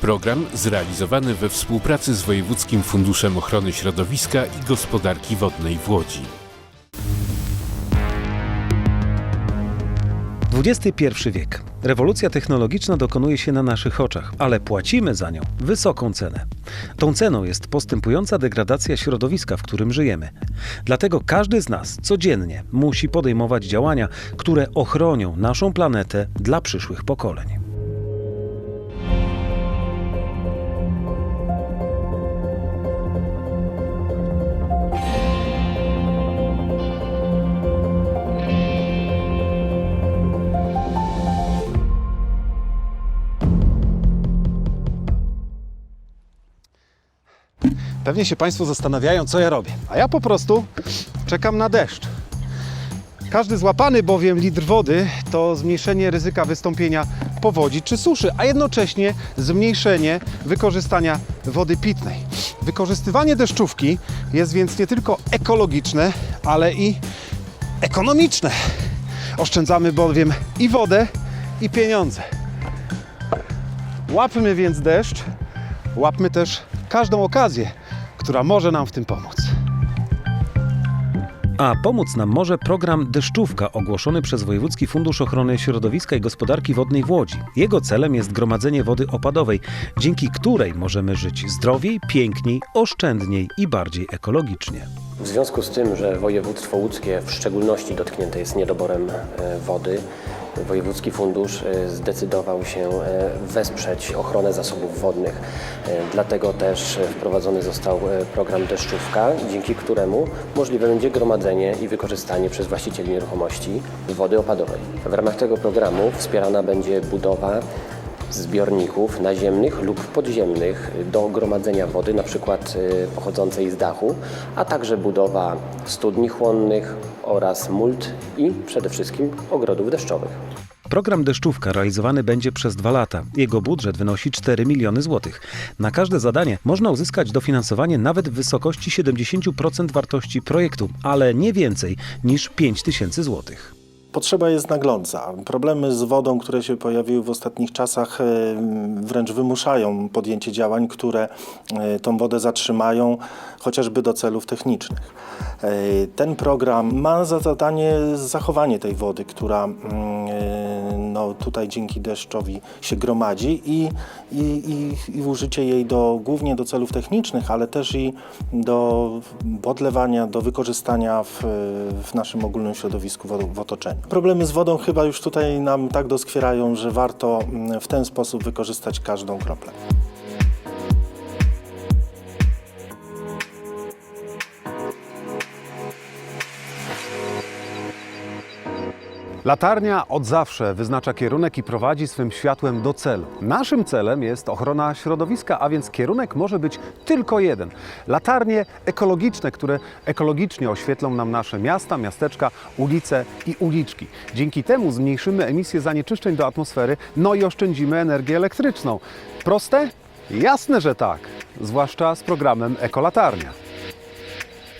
Program zrealizowany we współpracy z Wojewódzkim Funduszem Ochrony Środowiska i Gospodarki Wodnej w Łodzi. XXI wiek. Rewolucja technologiczna dokonuje się na naszych oczach, ale płacimy za nią wysoką cenę. Tą ceną jest postępująca degradacja środowiska, w którym żyjemy. Dlatego każdy z nas codziennie musi podejmować działania, które ochronią naszą planetę dla przyszłych pokoleń. Pewnie się Państwo zastanawiają, co ja robię. A ja po prostu czekam na deszcz. Każdy złapany bowiem litr wody to zmniejszenie ryzyka wystąpienia powodzi czy suszy, a jednocześnie zmniejszenie wykorzystania wody pitnej. Wykorzystywanie deszczówki jest więc nie tylko ekologiczne, ale i ekonomiczne. Oszczędzamy bowiem i wodę, i pieniądze. Łapmy więc deszcz, łapmy też każdą okazję, która może nam w tym pomóc. A pomóc nam może program Deszczówka ogłoszony przez Wojewódzki Fundusz Ochrony Środowiska i Gospodarki Wodnej w Łodzi. Jego celem jest gromadzenie wody opadowej, dzięki której możemy żyć zdrowiej, piękniej, oszczędniej i bardziej ekologicznie. W związku z tym, że województwo łódzkie w szczególności dotknięte jest niedoborem e, wody, Wojewódzki Fundusz e, zdecydował się e, wesprzeć ochronę zasobów wodnych. E, Dlatego też wprowadzony został program Deszczówka, dzięki któremu możliwe będzie gromadzenie i wykorzystanie przez właścicieli nieruchomości wody opadowej. W ramach tego programu wspierana będzie budowa zbiorników naziemnych lub podziemnych do gromadzenia wody, na przykład y, pochodzącej z dachu, a także budowa studni chłonnych oraz mult i przede wszystkim ogrodów deszczowych. Program Deszczówka realizowany będzie przez dwa lata. Jego budżet wynosi 4 miliony złotych. Na każde zadanie można uzyskać dofinansowanie nawet w wysokości 70% wartości projektu, ale nie więcej niż 5 tysięcy złotych. Potrzeba jest nagląca. Problemy z wodą, które się pojawiły w ostatnich czasach, e, wręcz wymuszają podjęcie działań, które e, tą wodę zatrzymają, chociażby do celów technicznych. E, Ten program ma za zadanie zachowanie tej wody, która mm, no, tutaj dzięki deszczowi się gromadzi i, i, i, i użycie jej do, głównie do celów technicznych, ale też i do podlewania, do wykorzystania w, w naszym ogólnym środowisku w, w otoczeniu. Problemy z wodą chyba już tutaj nam tak doskwierają, że warto mm, w ten sposób wykorzystać każdą kroplę. Latarnia od zawsze wyznacza kierunek i prowadzi swym światłem do celu. Naszym celem jest ochrona środowiska, a więc kierunek może być tylko jeden. Latarnie ekologiczne, które ekologicznie oświetlą nam nasze miasta, miasteczka, ulice i uliczki. Dzięki temu zmniejszymy emisję zanieczyszczeń do atmosfery, no i oszczędzimy energię elektryczną. Proste? Jasne, że tak. Zwłaszcza z programem Ekolatarnia.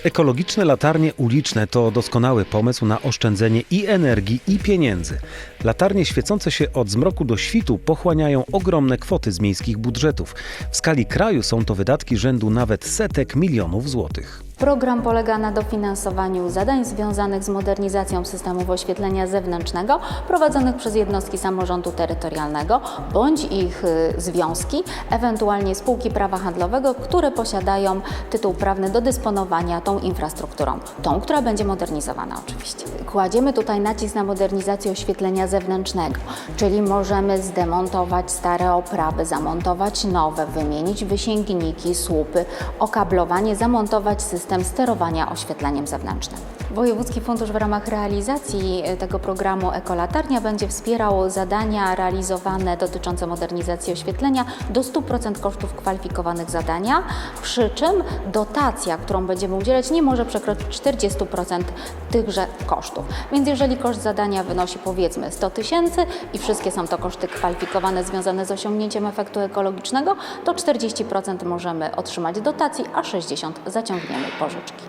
Ekologiczne latarnie uliczne to doskonały pomysł na oszczędzenie i energii, i pieniędzy. Latarnie świecące się od zmroku do świtu pochłaniają ogromne kwoty z miejskich budżetów. W skali kraju są to wydatki rzędu nawet setek milionów złotych. Program polega na dofinansowaniu zadań związanych z modernizacją systemów oświetlenia zewnętrznego prowadzonych przez jednostki samorządu terytorialnego bądź ich y, związki, ewentualnie spółki prawa handlowego, które posiadają tytuł prawny do dysponowania tą infrastrukturą, tą, która będzie modernizowana oczywiście. Kładziemy tutaj nacisk na modernizację oświetlenia zewnętrznego, czyli możemy zdemontować stare oprawy, zamontować nowe, wymienić wysięgniki, słupy, okablowanie, zamontować system sterowania oświetleniem zewnętrznym. Wojewódzki Fundusz w ramach realizacji e, tego programu Ekolatarnia będzie wspierał zadania realizowane dotyczące modernizacji oświetlenia do 100% kosztów kwalifikowanych zadania, przy czym dotacja, którą będziemy udzielać, nie może przekroczyć 40% tychże kosztów. Więc jeżeli koszt zadania wynosi powiedzmy 100 tysięcy i wszystkie są to koszty kwalifikowane związane z osiągnięciem efektu ekologicznego, to 40% możemy otrzymać dotacji, a 60% zaciągniemy pożyczki.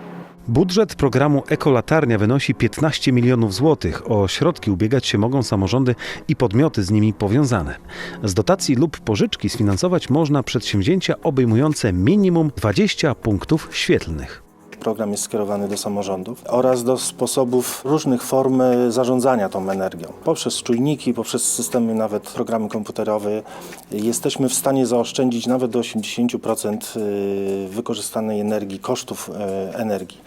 Budżet programu Ekolatarnia wynosi 15 milionów złotych. O środki ubiegać się mogą samorządy i podmioty z nimi powiązane. Z dotacji lub pożyczki sfinansować można przedsięwzięcia obejmujące minimum 20 punktów świetlnych. Program jest skierowany do samorządów oraz do sposobów różnych form e, zarządzania tą energią. Poprzez czujniki, poprzez systemy, nawet programy komputerowe jesteśmy w stanie zaoszczędzić nawet do 80% y, wykorzystanej energii, kosztów e, energii.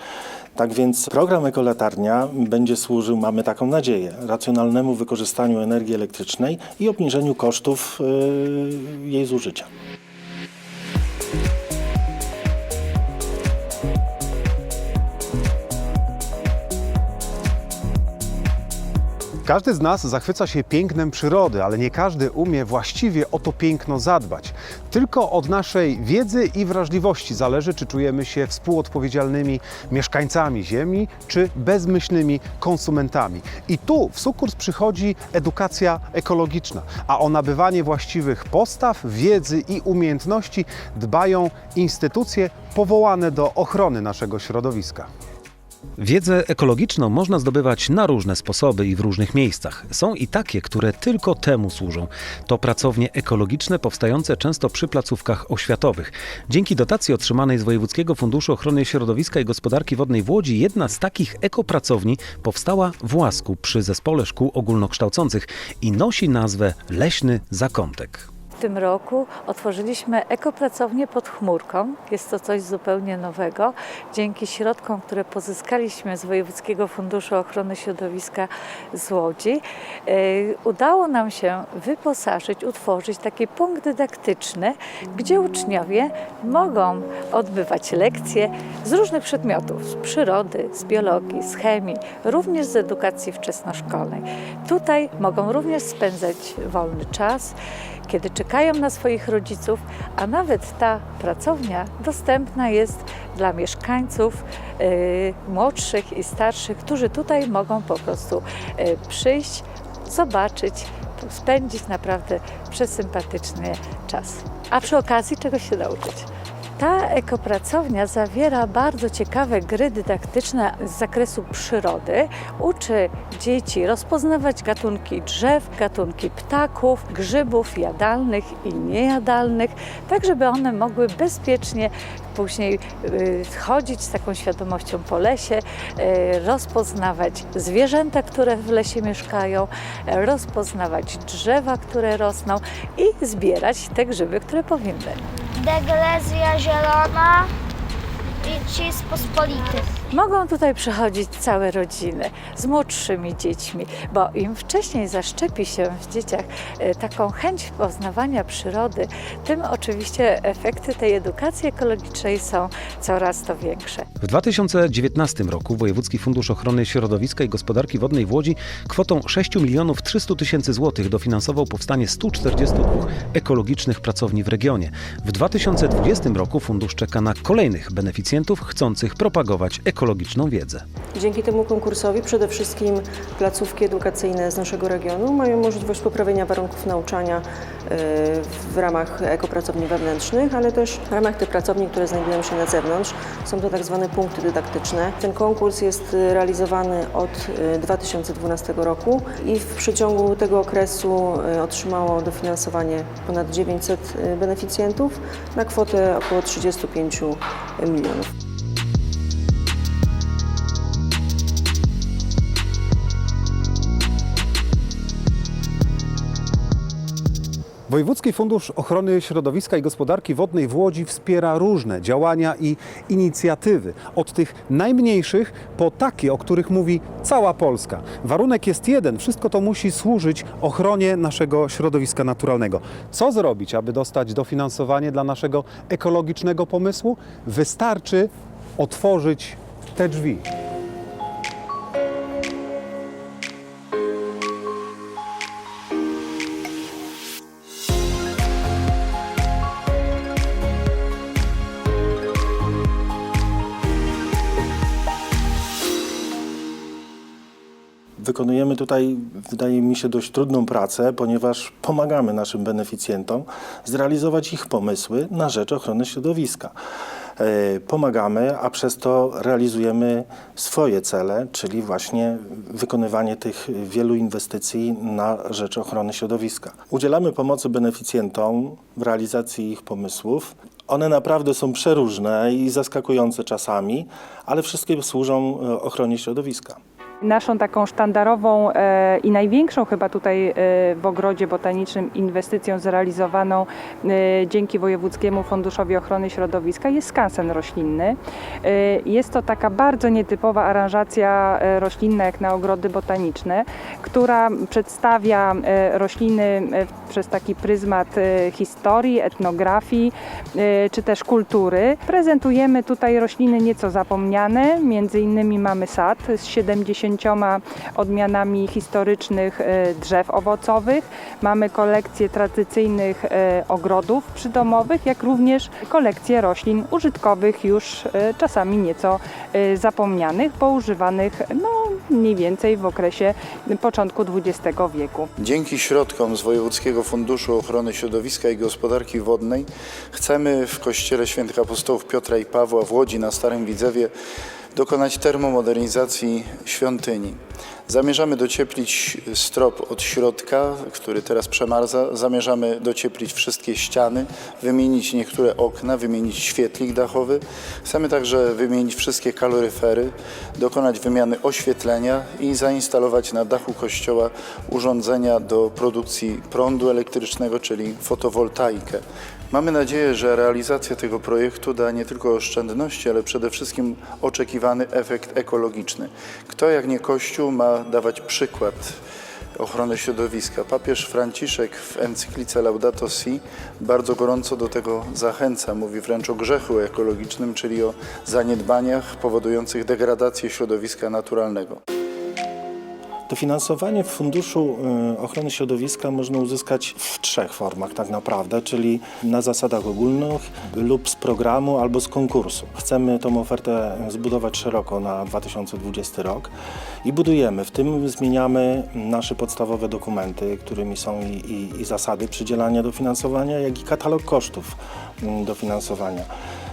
Tak więc program Ekolatarnia będzie służył, mamy taką nadzieję, racjonalnemu wykorzystaniu energii elektrycznej i obniżeniu kosztów jej zużycia. Każdy z nas zachwyca się pięknem przyrody, ale nie każdy umie właściwie o to piękno zadbać. Tylko od naszej wiedzy i wrażliwości zależy, czy czujemy się współodpowiedzialnymi mieszkańcami Ziemi, czy bezmyślnymi konsumentami. I tu w sukurs przychodzi edukacja ekologiczna, a o nabywanie właściwych postaw, wiedzy i umiejętności dbają instytucje powołane do ochrony naszego środowiska. Wiedzę ekologiczną można zdobywać na różne sposoby i w różnych miejscach. Są i takie, które tylko temu służą. To pracownie ekologiczne powstające często przy placówkach oświatowych. Dzięki dotacji otrzymanej z Wojewódzkiego Funduszu Ochrony Środowiska i Gospodarki Wodnej w Łodzi jedna z takich ekopracowni powstała w Łasku przy Zespole Szkół Ogólnokształcących i nosi nazwę Leśny Zakątek. W tym roku otworzyliśmy ekopracownię pod chmurką. Jest to coś zupełnie nowego. Dzięki środkom, które pozyskaliśmy z Wojewódzkiego Funduszu Ochrony Środowiska z Łodzi, yy, udało nam się wyposażyć, utworzyć taki punkt dydaktyczny, gdzie uczniowie mogą odbywać lekcje z różnych przedmiotów, z przyrody, z biologii, z chemii, również z edukacji wczesnoszkolnej. Tutaj mogą również spędzać wolny czas kiedy czekają na swoich rodziców, a nawet ta pracownia dostępna jest dla mieszkańców y, młodszych i starszych, którzy tutaj mogą po prostu y, przyjść, zobaczyć, spędzić naprawdę przesympatyczny czas. A przy okazji czegoś się nauczyć. Ta ekopracownia zawiera bardzo ciekawe gry dydaktyczne z zakresu przyrody. Uczy dzieci rozpoznawać gatunki drzew, gatunki ptaków, grzybów jadalnych i niejadalnych, tak żeby one mogły bezpiecznie później y, chodzić z taką świadomością po lesie, y, rozpoznawać zwierzęta, które w lesie mieszkają, rozpoznawać drzewa, które rosną i zbierać te grzyby, które powinny. Deglezja zielona i cis pospolity. Mogą tutaj przychodzić całe rodziny z młodszymi dziećmi, bo im wcześniej zaszczepi się w dzieciach e, taką chęć poznawania przyrody, tym oczywiście efekty tej edukacji ekologicznej są coraz to większe. W 2019 roku Wojewódzki Fundusz Ochrony Środowiska i Gospodarki Wodnej w Łodzi kwotą 6 milionów 300 tysięcy złotych dofinansował powstanie 142 ekologicznych pracowni w regionie. W 2020 roku fundusz czeka na kolejnych beneficjentów chcących propagować ekologiczną wiedzę. Dzięki temu konkursowi przede wszystkim placówki edukacyjne z naszego regionu mają możliwość poprawienia warunków nauczania e, w ramach ekopracowni wewnętrznych, ale też w ramach tych pracowni, które znajdują się na zewnątrz. Są to tak zwane punkty dydaktyczne. Ten konkurs jest realizowany od e, 2012 roku i w przeciągu tego okresu e, otrzymało dofinansowanie ponad 900 beneficjentów na kwotę około 35 milionów. Wojewódzki Fundusz Ochrony Środowiska i Gospodarki Wodnej w Łodzi wspiera różne działania i inicjatywy. Od tych najmniejszych po takie, o których mówi cała Polska. Warunek jest jeden, wszystko to musi służyć ochronie naszego środowiska naturalnego. Co zrobić, aby dostać dofinansowanie dla naszego ekologicznego pomysłu? Wystarczy otworzyć te drzwi. Wykonujemy tutaj, wydaje mi się, dość trudną pracę, ponieważ pomagamy naszym beneficjentom zrealizować ich pomysły na rzecz ochrony środowiska. E, Pomagamy, a przez to realizujemy swoje cele, czyli właśnie wykonywanie tych wielu inwestycji na rzecz ochrony środowiska. Udzielamy pomocy beneficjentom w realizacji ich pomysłów. One naprawdę są przeróżne i zaskakujące czasami, ale wszystkie służą e, ochronie środowiska. Naszą taką sztandarową e, i największą chyba tutaj e, w ogrodzie botanicznym inwestycją zrealizowaną e, dzięki Wojewódzkiemu Funduszowi Ochrony Środowiska jest skansen roślinny. Jest to taka bardzo nietypowa aranżacja roślinna jak na ogrody botaniczne, która przedstawia rośliny przez taki pryzmat historii, etnografii czy też kultury. Prezentujemy tutaj rośliny nieco zapomniane, między innymi mamy sad z 70 odmianami historycznych e, drzew owocowych. Mamy kolekcję tradycyjnych e, ogrodów przydomowych, jak również kolekcję roślin użytkowych już e, czasami nieco zapomnianych, bo używanych no, mniej więcej w okresie początku XX wieku. Dzięki środkom z Wojewódzkiego Funduszu Ochrony Środowiska i Gospodarki Wodnej chcemy w Kościele Świętych Apostołów Piotra i Pawła w Łodzi na Starym Widzewie dokonać termomodernizacji świątyni. Zamierzamy docieplić strop od środka, który teraz przemarza. Zamierzamy docieplić wszystkie ściany, wymienić niektóre okna, wymienić świetlik dachowy. Chcemy także wymienić wszystkie kaloryfery, dokonać wymiany oświetlenia i zainstalować na dachu kościoła urządzenia do produkcji prądu elektrycznego, czyli fotowoltaikę. Mamy nadzieję, że realizacja tego projektu da nie tylko oszczędności, ale przede wszystkim oczekiwany efekt ekologiczny. Kto jak nie Kościół ma dawać przykład ochrony środowiska. Papież Franciszek w encyklice Laudato Si bardzo gorąco do tego zachęca. Mówi wręcz o grzechu ekologicznym, czyli o zaniedbaniach powodujących degradację środowiska naturalnego. Dofinansowanie w Funduszu y, Ochrony Środowiska można uzyskać w trzech formach tak naprawdę, czyli na zasadach ogólnych lub z programu albo z konkursu. Chcemy tą ofertę zbudować szeroko na 2020 rok i budujemy. W tym zmieniamy nasze podstawowe dokumenty, którymi są i, i, i zasady przydzielania dofinansowania, jak i katalog kosztów mm, dofinansowania.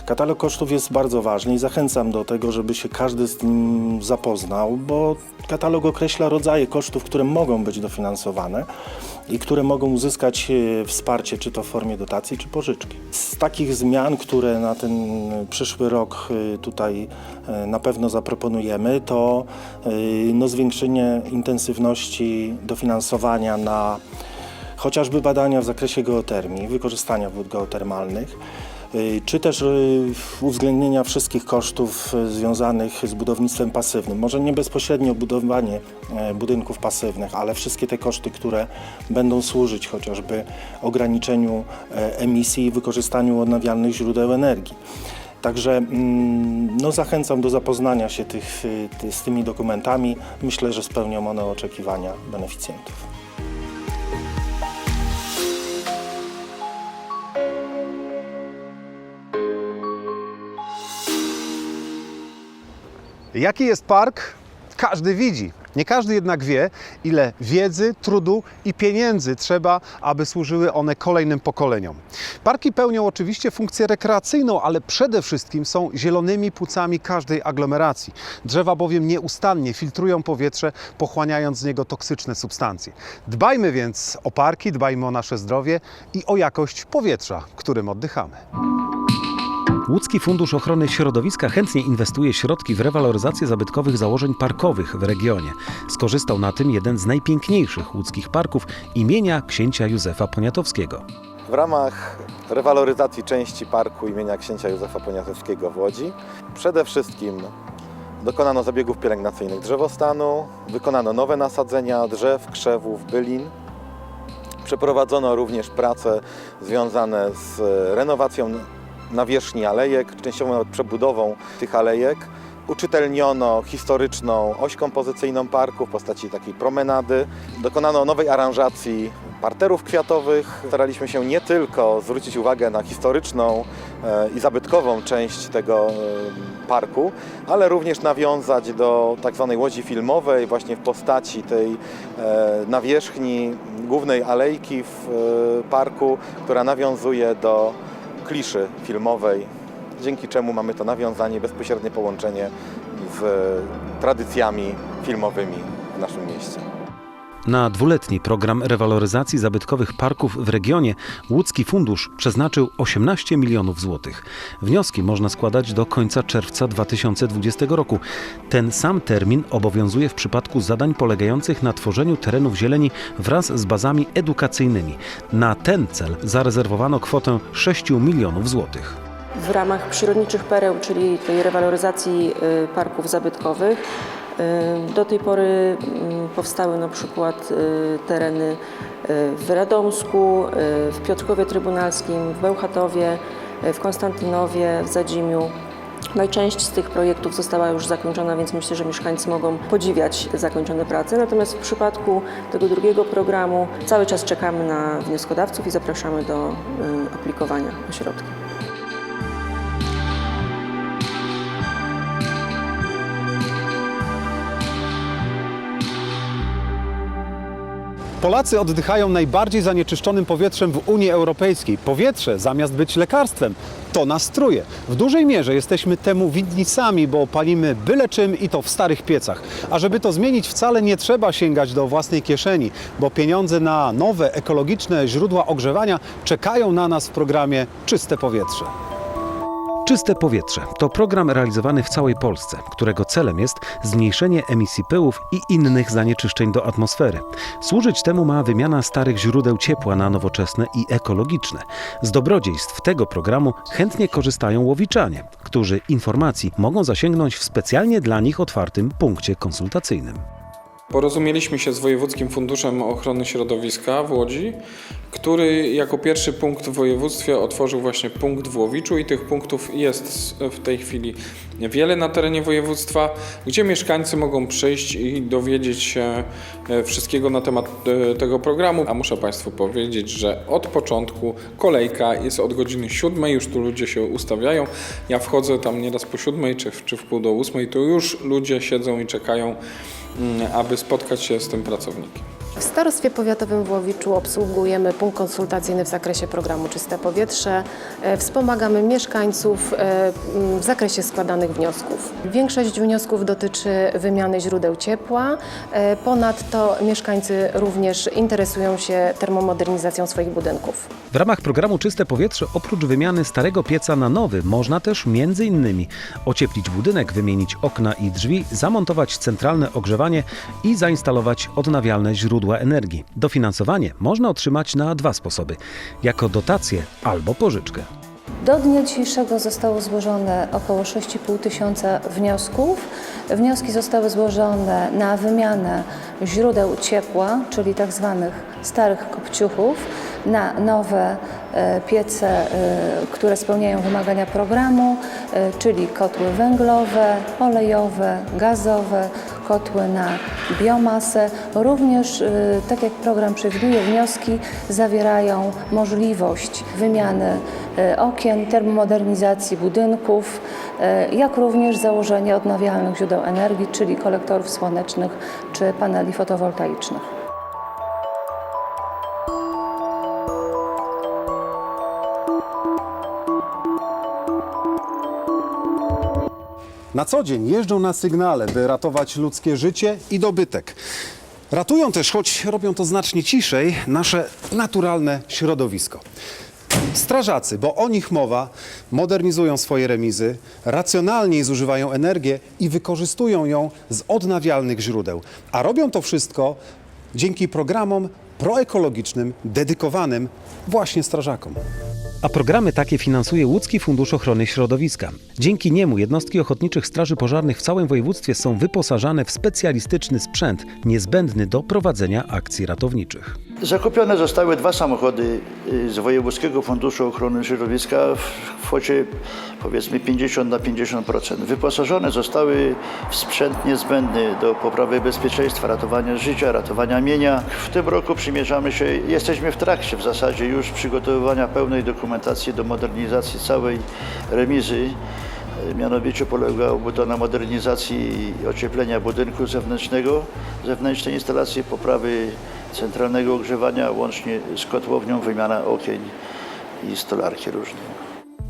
Katalog kosztów jest bardzo ważny i zachęcam do tego, żeby się każdy z tym zapoznał, bo katalog określa rodzaje kosztów, które mogą być dofinansowane i które mogą uzyskać e, wsparcie, czy to w formie dotacji, czy pożyczki. Z takich zmian, które na ten przyszły rok e, tutaj e, na pewno zaproponujemy, to no, zwiększenie intensywności dofinansowania na chociażby badania w zakresie geotermii, wykorzystania wód geotermalnych, czy też y, uwzględnienia wszystkich kosztów y, związanych z budownictwem pasywnym. Może nie bezpośrednio budowanie e, budynków pasywnych, ale wszystkie te koszty, które będą służyć chociażby ograniczeniu e, emisji i wykorzystaniu odnawialnych źródeł energii. Także mm, no, zachęcam do zapoznania się tych, y, ty, z tymi dokumentami. Myślę, że spełnią one oczekiwania beneficjentów. Jaki jest park? Każdy widzi. Nie każdy jednak wie, ile wiedzy, trudu i pieniędzy trzeba, aby służyły one kolejnym pokoleniom. Parki pełnią oczywiście funkcję rekreacyjną, ale przede wszystkim są zielonymi płucami każdej aglomeracji. Drzewa bowiem nieustannie filtrują powietrze, pochłaniając z niego toksyczne substancje. Dbajmy więc o parki, dbajmy o nasze zdrowie i o jakość powietrza, którym oddychamy. Łódzki Fundusz Ochrony Środowiska chętnie inwestuje środki w rewaloryzację zabytkowych założeń parkowych w regionie. Skorzystał na tym jeden z najpiękniejszych łódzkich parków imienia księcia Józefa Poniatowskiego. W ramach rewaloryzacji części parku imienia księcia Józefa Poniatowskiego w Łodzi przede wszystkim dokonano zabiegów pielęgnacyjnych drzewostanu, wykonano nowe nasadzenia drzew, krzewów, bylin. Przeprowadzono również prace związane z renowacją nawierzchni alejek, częściowo nawet przebudową tych alejek. Uczytelniono historyczną oś kompozycyjną parku w postaci takiej promenady. Dokonano nowej aranżacji parterów kwiatowych. Staraliśmy się nie tylko zwrócić uwagę na historyczną e, i zabytkową część tego e, parku, ale również nawiązać do tak zwanej łodzi filmowej właśnie w postaci tej e, nawierzchni głównej alejki w parku, która nawiązuje do kliszy filmowej, dzięki czemu mamy to nawiązanie, bezpośrednie połączenie z tradycjami filmowymi w naszym mieście. Na dwuletni program rewaloryzacji zabytkowych parków w regionie Łódzki Fundusz przeznaczył 18 milionów złotych. Wnioski można składać do końca czerwca 2020 roku. Ten sam termin obowiązuje w przypadku zadań polegających na tworzeniu terenów zieleni wraz z bazami edukacyjnymi. Na ten cel zarezerwowano kwotę 6 milionów złotych. W ramach przyrodniczych pereł, czyli tej rewaloryzacji y, parków zabytkowych, do tej pory y, powstały na przykład y, tereny y, w Radomsku, y, w Piotrkowie Trybunalskim, w Bełchatowie, y, w Konstantynowie, w Zadzimiu. No i część z tych projektów została już zakończona, więc myślę, że mieszkańcy mogą podziwiać zakończone prace. Natomiast w przypadku tego drugiego programu cały czas czekamy na wnioskodawców i zapraszamy do y, aplikowania o Polacy oddychają najbardziej zanieczyszczonym powietrzem w Unii Europejskiej. Powietrze, zamiast być lekarstwem, to nas truje. W dużej mierze jesteśmy temu winni sami, bo palimy byle czym i to w starych piecach. A żeby to zmienić, wcale nie trzeba sięgać do własnej kieszeni, bo pieniądze na nowe, ekologiczne źródła ogrzewania czekają na nas w programie Czyste Powietrze. Czyste powietrze to program realizowany w całej Polsce, którego celem jest zmniejszenie emisji pyłów i innych zanieczyszczeń do atmosfery. Służyć temu ma wymiana starych źródeł ciepła na nowoczesne i ekologiczne. Z dobrodziejstw tego programu chętnie korzystają łowiczanie, którzy informacji mogą zasięgnąć w specjalnie dla nich otwartym punkcie konsultacyjnym. Porozumieliśmy się z Wojewódzkim Funduszem Ochrony Środowiska w Łodzi, który jako pierwszy punkt w województwie otworzył właśnie punkt w Łowiczu i tych punktów jest w tej chwili wiele na terenie województwa, gdzie mieszkańcy mogą przyjść i dowiedzieć się e, wszystkiego na temat e, tego programu. A muszę Państwu powiedzieć, że od początku kolejka jest od godziny 7, już tu ludzie się ustawiają. Ja wchodzę tam nieraz po 7 czy, czy w pół do 8, to już ludzie siedzą i czekają aby spotkać się z tym pracownikiem. W Starostwie Powiatowym w Łowiczu obsługujemy punkt konsultacyjny w zakresie programu Czyste Powietrze. E, Wspomagamy mieszkańców e, w zakresie składanych wniosków. Większość wniosków dotyczy wymiany źródeł ciepła. E, Ponadto mieszkańcy również interesują się termomodernizacją swoich budynków. W ramach programu Czyste Powietrze oprócz wymiany starego pieca na nowy można też innymi ocieplić budynek, wymienić okna i drzwi, zamontować centralne ogrzewanie i zainstalować odnawialne źródła energii. Dofinansowanie można otrzymać na dwa sposoby: jako dotację albo pożyczkę. Do dnia dzisiejszego zostało złożone około 6,5 tysiąca wniosków. Wnioski zostały złożone na wymianę źródeł ciepła, czyli tak zwanych starych kopciuchów, na nowe e, piece, e, które spełniają wymagania programu, e, czyli kotły węglowe, olejowe, gazowe, kotły na biomasę. Również, e, tak jak program przewiduje, wnioski zawierają możliwość wymiany e, okien, termomodernizacji budynków, e, jak również założenie odnawialnych źródeł energii, czyli kolektorów słonecznych czy paneli fotowoltaicznych. Na co dzień jeżdżą na sygnale, by ratować ludzkie życie i dobytek. Ratują też, choć robią to znacznie ciszej, nasze naturalne środowisko. Strażacy, bo o nich mowa, modernizują swoje remizy, racjonalniej zużywają energię i wykorzystują ją z odnawialnych źródeł. A robią to wszystko dzięki programom proekologicznym dedykowanym właśnie strażakom. A programy takie finansuje Łódzki Fundusz Ochrony Środowiska. Dzięki niemu jednostki ochotniczych straży pożarnych w całym województwie są wyposażane w specjalistyczny sprzęt niezbędny do prowadzenia akcji ratowniczych. Zakupione zostały dwa samochody y, z Wojewódzkiego Funduszu Ochrony Środowiska w kwocie powiedzmy 50 na 50%. Wyposażone zostały w sprzęt niezbędny do poprawy bezpieczeństwa, ratowania życia, ratowania mienia. W tym roku przymierzamy się, jesteśmy w trakcie w zasadzie już przygotowywania pełnej dokumentacji do modernizacji całej remizy. Mianowicie polegałoby to na modernizacji ocieplenia budynku zewnętrznego, zewnętrznej instalacji, poprawy centralnego ogrzewania, łącznie z kotłownią, wymiana okien i stolarki różne.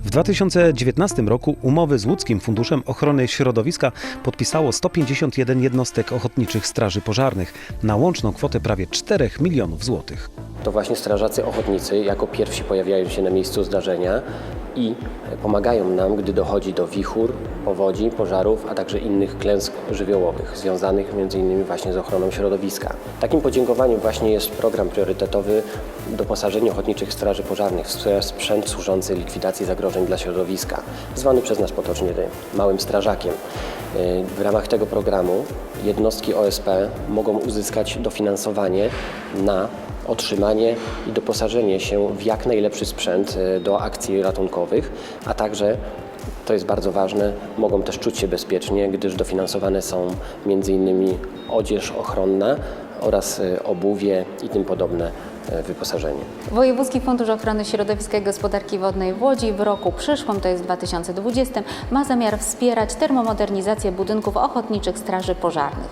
W 2019 roku umowy z Łódzkim Funduszem Ochrony Środowiska podpisało 151 jednostek ochotniczych straży pożarnych na łączną kwotę prawie 4 milionów złotych. To właśnie strażacy ochotnicy jako pierwsi pojawiają się na miejscu zdarzenia i pomagają nam, gdy dochodzi do wichur, powodzi, pożarów, a także innych klęsk żywiołowych związanych m.in. właśnie z ochroną środowiska. Takim podziękowaniem właśnie jest program priorytetowy doposażenie ochotniczych straży pożarnych w sprzęt służący likwidacji zagrożeń dla środowiska, zwany przez nas potocznie małym strażakiem. W ramach tego programu jednostki OSP mogą uzyskać dofinansowanie na otrzymanie i doposażenie się w jak najlepszy sprzęt e, do akcji ratunkowych, a także to jest bardzo ważne, mogą też czuć się bezpiecznie, gdyż dofinansowane są m.in. odzież ochronna oraz e, obuwie i tym podobne wyposażenie. Wojewódzki Fundusz Ochrony Środowiska i Gospodarki Wodnej w Łodzi w roku przyszłym, to jest 2020, ma zamiar wspierać termomodernizację budynków ochotniczych straży pożarnych.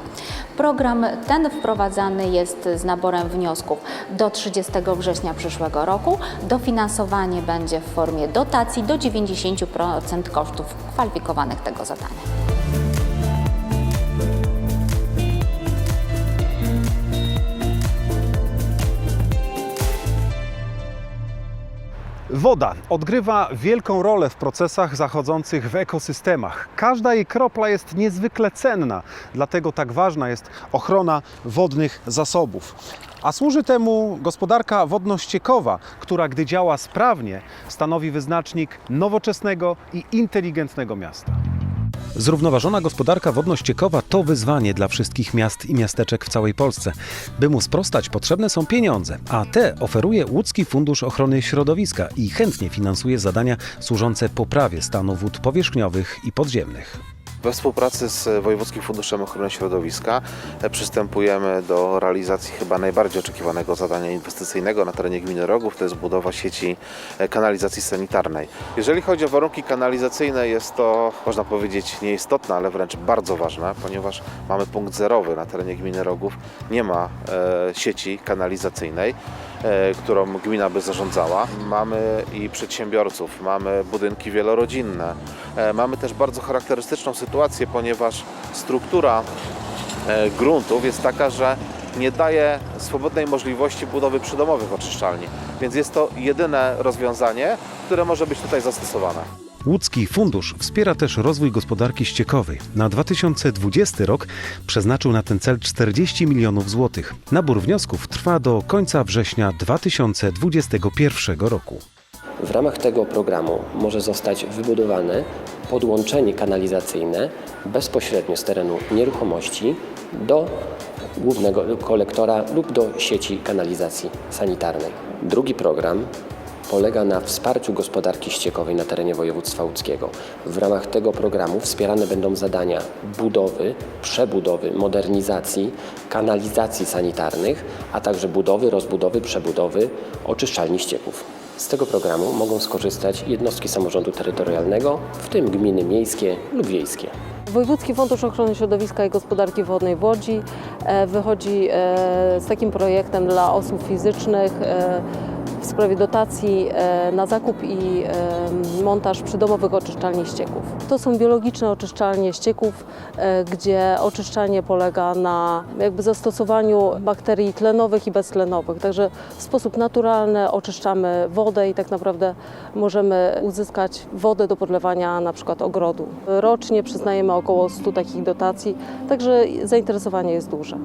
Program ten wprowadzany jest z naborem wniosków do 30 września przyszłego roku. Dofinansowanie będzie w formie dotacji do 90% kosztów kwalifikowanych tego zadania. Woda odgrywa wielką rolę w procesach zachodzących w ekosystemach. Każda jej kropla jest niezwykle cenna, dlatego tak ważna jest ochrona wodnych zasobów. A służy temu gospodarka wodno-ściekowa, która gdy działa sprawnie, stanowi wyznacznik nowoczesnego i inteligentnego miasta. Zrównoważona gospodarka wodno-ściekowa to wyzwanie dla wszystkich miast i miasteczek w całej Polsce. By mu sprostać, potrzebne są pieniądze, a te oferuje Łódzki Fundusz Ochrony Środowiska i chętnie finansuje zadania służące poprawie stanu wód powierzchniowych i podziemnych. We współpracy z Wojewódzkim Funduszem Ochrony Środowiska e, przystępujemy do realizacji chyba najbardziej oczekiwanego zadania inwestycyjnego na terenie gminy Rogów, to jest budowa sieci e, kanalizacji sanitarnej. Jeżeli chodzi o warunki kanalizacyjne, jest to, można powiedzieć, nieistotne, ale wręcz bardzo ważne, ponieważ mamy punkt zerowy na terenie gminy Rogów, nie ma e, sieci kanalizacyjnej którą gmina by zarządzała. Mamy i przedsiębiorców, mamy budynki wielorodzinne. E, Mamy też bardzo charakterystyczną sytuację, ponieważ struktura e, gruntów jest taka, że nie daje swobodnej możliwości budowy przydomowych oczyszczalni. Więc jest to jedyne rozwiązanie, które może być tutaj zastosowane. Łódzki Fundusz wspiera też rozwój gospodarki ściekowej. Na 2020 rok przeznaczył na ten cel 40 milionów złotych. Nabór wniosków trwa do końca września 2021 roku. W ramach tego programu może zostać wybudowane podłączenie kanalizacyjne bezpośrednio z terenu nieruchomości do głównego kolektora lub do sieci kanalizacji sanitarnej. Drugi program polega na wsparciu gospodarki ściekowej na terenie województwa łódzkiego. W ramach tego programu wspierane będą zadania budowy, przebudowy, modernizacji kanalizacji sanitarnych, a także budowy, rozbudowy, przebudowy oczyszczalni ścieków. Z tego programu mogą skorzystać jednostki samorządu terytorialnego, w tym gminy miejskie lub wiejskie. Wojewódzki Fundusz Ochrony Środowiska i Gospodarki Wodnej w Łodzi e, wychodzi e, z takim projektem dla osób fizycznych e, w sprawie dotacji e, na zakup i e, montaż przydomowych oczyszczalni ścieków. To są biologiczne oczyszczalnie ścieków, e, gdzie oczyszczanie polega na jakby zastosowaniu bakterii tlenowych i beztlenowych. Także w sposób naturalny oczyszczamy wodę i tak naprawdę możemy uzyskać wodę do podlewania na przykład ogrodu. Rocznie przyznajemy około 100 takich dotacji, także zainteresowanie jest duże.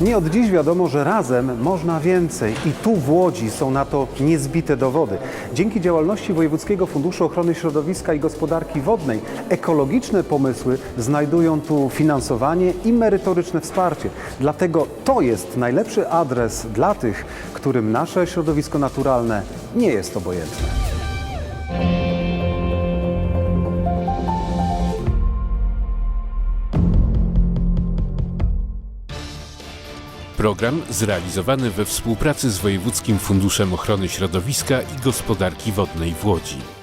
Nie od dziś wiadomo, że razem można więcej i tu w Łodzi są na to niezbite dowody. Dzięki działalności Wojewódzkiego Funduszu Ochrony Środowiska i Gospodarki Wodnej ekologiczne pomysły znajdują tu finansowanie i merytoryczne wsparcie. Dlatego to jest najlepszy adres dla tych, którym nasze środowisko naturalne nie jest obojętne. Program zrealizowany we współpracy z Wojewódzkim Funduszem Ochrony Środowiska i Gospodarki Wodnej w Łodzi.